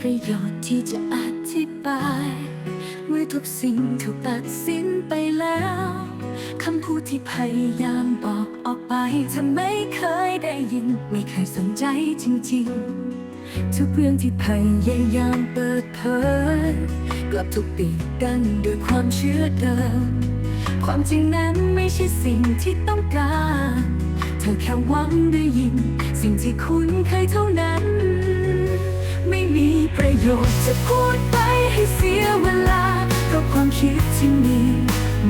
ประโยชน์ที่จะอธิบาย เมื่อทุกสิ่งถูกตัดสินไปแล้วคำพูดที่พยายามบอกออกไปเธอไม่เคยได้ยิน ไม่เคยสนใจจริงๆ ทุกเรื่องที่พยายามเปิดเผยกลับถูกปิดกั้นด้วยความเชื่อเดิม ความจริงนั้นไม่ใช่สิ่งที่ต้องการ เธอแค่หวังได้ยิน สิ่งที่คุณเคยเท่านั้น ไม่มีประโยชน์จะพูดไปให้เสียเวลากับความคิดที่มี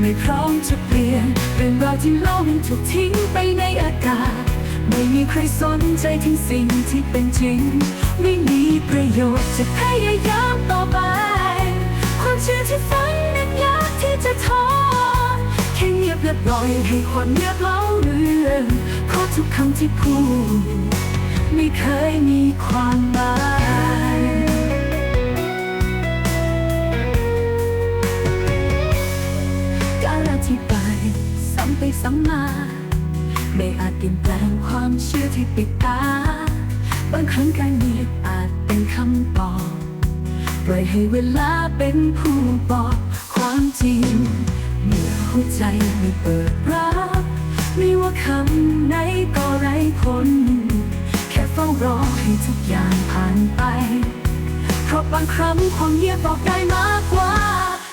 ไม่พร้อมจะเปลี่ยนเรื่องราวที่ล่มถูกทิ้งไปในอากาศ ไม่มีใครสนใจถึงสิ่งที่เป็นจริง ไม่มีประโยชน์จะพยายามต่อไป ความเชื่อที่ฝันนั้นยากที่จะทนแค่เงียบและปล่อยให้ความเงียบเล่าเรื่องเพราะทุกคำที่พูด อาจเปลี่ยนแปลงความเชื่อที่ปิดตา บางครั้งการเงียบอาจเป็นคำตอบปล่อยให้เวลาเป็นผู้บอกความจริง เมื่อหัวใจไม่เปิดรับ ไม่ว่าคำไหนก็ไร้ผล แค่เฝ้ารอให้ทุกอย่างผ่านไป เพราะบางครั้งความเงียบบอกได้มากกว่า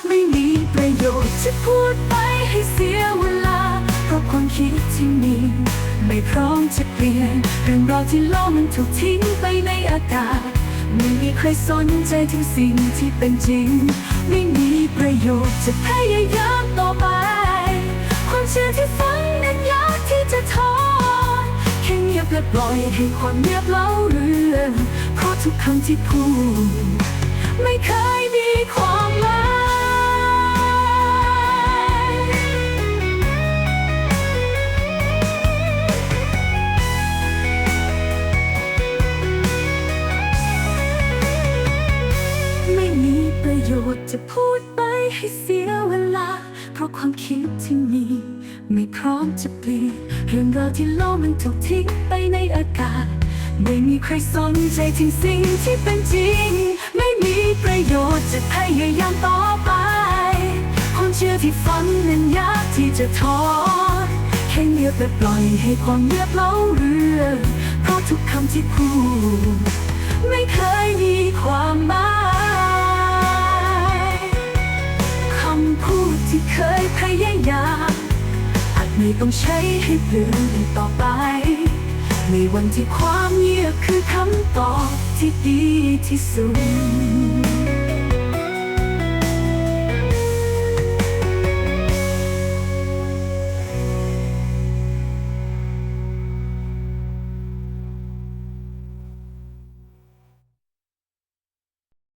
ไม่มีประโยชน์จะพูดไปให้เสีย คิดที่มี ไม่พร้อมจะเปลี่ยน เรื่องราวที่ล่มถูกทิ้งไปในอากาศ ไม่มีใครสนใจถึงสิ่งที่เป็นจริง ไม่มีประโยชน์จะพยายามต่อไป ความเชื่อที่ฝังนั้นยากที่จะทนแค่เงียบและปล่อยให้ความเงียบเล่าเรื่อง เพราะทุกคำที่พูด ไม่เคยมีความหมาย ให้เสียเวลา เพราะความคิดที่มี ไม่พร้อมจะเปลี่ยนเรื่องราวที่โลกมันถูกทิ้งไปในอากาศ ไม่มีใครสนใจถึงสิ่งที่เป็นจริง ไม่มีประโยชน์จะพยายามต่อไปความเชื่อที่ฝันนั้นยากที่จะทอนแค่เงียบและปล่อยให้ความเงียบเล่าเรื่องเพราะทุกคำที่พูดไม่เคย ยายามอาจไม่ต้องใช้ให้เปลืองอีกต่อไป ในวันที่ความเงียบคือคำตอบที่ดีที่สุด